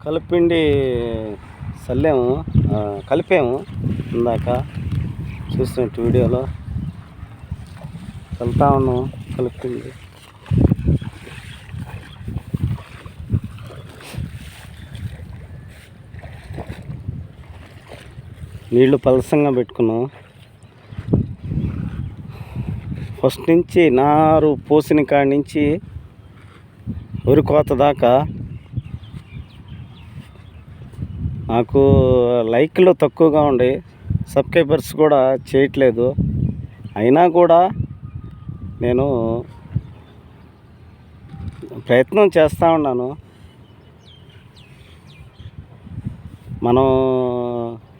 కలిపిండి చల్లాము కలిపాము ఇందాక చూసినట్టు వీడియోలో. చల్లుతా ఉన్నాం కలిపిండి నీళ్ళు పలసంగా పెట్టుకున్నాం ఫస్ట్ నుంచి నారు పోసిన కాడి నుంచి వరి కోత దాకా నాకు లైక్లు తక్కువగా ఉండి సబ్స్క్రైబర్స్ కూడా చేయట్లేదు. అయినా కూడా నేను ప్రయత్నం చేస్తూ ఉన్నాను. మనం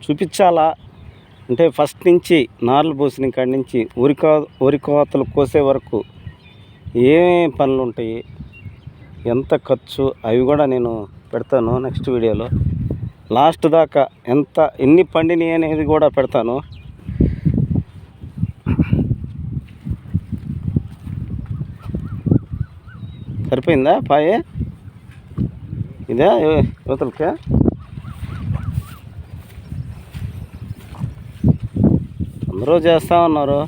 చూపించాలా? అంటే ఫస్ట్ నుంచి నార్లు పోసిన కాడి నుంచి ఉరి ఉరికోతలు కోతలు కోసే వరకు ఏమేమి పనులు ఉంటాయి ఎంత ఖర్చు? అవి కూడా నేను పెడతాను నెక్స్ట్ వీడియోలో. లాస్ట్ దాకా ఎంత ఎన్ని పండినాయి అనేది కూడా పెడతాను. సరిపోయిందా పాయే? ఇదే? యువతలకే అందరూ చేస్తూ ఉన్నారు.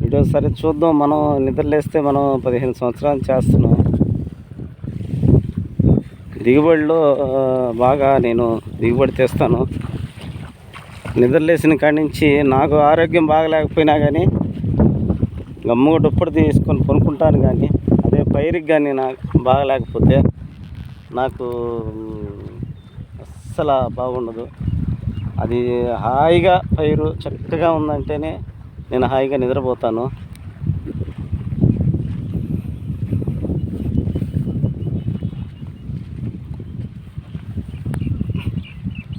వీడియో సరే చూద్దాం మనం నిద్రలేస్తే మనం పదిహేను సంవత్సరాలు చేస్తున్నాం. దిగుబడిలో బాగా నేను దిగుబడి తెస్తాను. నిద్రలేసిన కాడి నుంచి నాకు ఆరోగ్యం బాగలేకపోయినా కానీ గమ్ముగా దుప్పటి తీసుకొని కొనుక్కుంటాను కానీ అదే పైరుకి కానీ నాకు బాగలేకపోతే నాకు అస్సలు బాగుండదు. అది హాయిగా పైరు చక్కగా ఉందంటేనే నేను హాయిగా నిద్రపోతాను.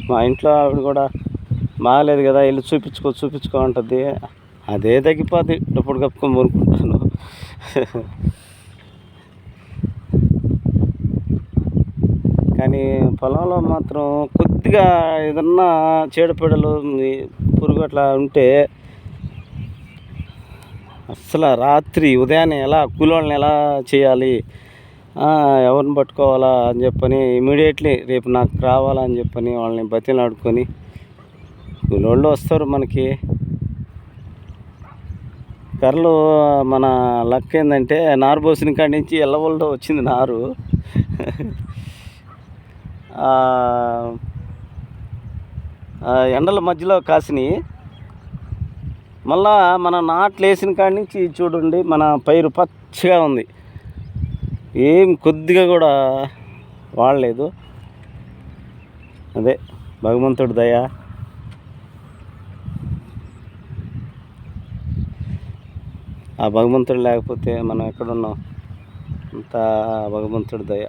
మా ఇంట్లో ఆవిడ కూడా బాగాలేదు కదా వెళ్ళి చూపించుకో చూపించుకో అంటుంది. అదే తగ్గిపోద్ది ఇప్పుడు కప్పుకొని కొనుక్కుంటాను కానీ పొలంలో మాత్రం కొద్దిగా ఏదన్నా చీడపీడలు పురుగు అట్లా ఉంటే అసలు రాత్రి ఉదయాన్నే ఎలా కూలోళ్ళని ఎలా చేయాలి? ఎవరిని పట్టుకోవాలా అని చెప్పని ఇమీడియట్లీ రేపు నాకు రావాలా అని చెప్పని వాళ్ళని బతిలాడుకొని కూలోళ్ళు వస్తారు మనకి. కర్రలు మన లక్ ఏంటంటే నారు పోసిన కాడి నుంచి ఎల్లవల్లో వచ్చింది నారు. ఎండల మధ్యలో కాసిని మళ్ళా మన నాట్లు వేసిన కాడి నుంచి చూడండి మన పైరు పచ్చగా ఉంది. ఏం కొద్దిగా కూడా వాడలేదు. అదే భగవంతుడి దయ. ఆ భగవంతుడు లేకపోతే మనం ఎక్కడున్నాం? అంతా భగవంతుడి దయ.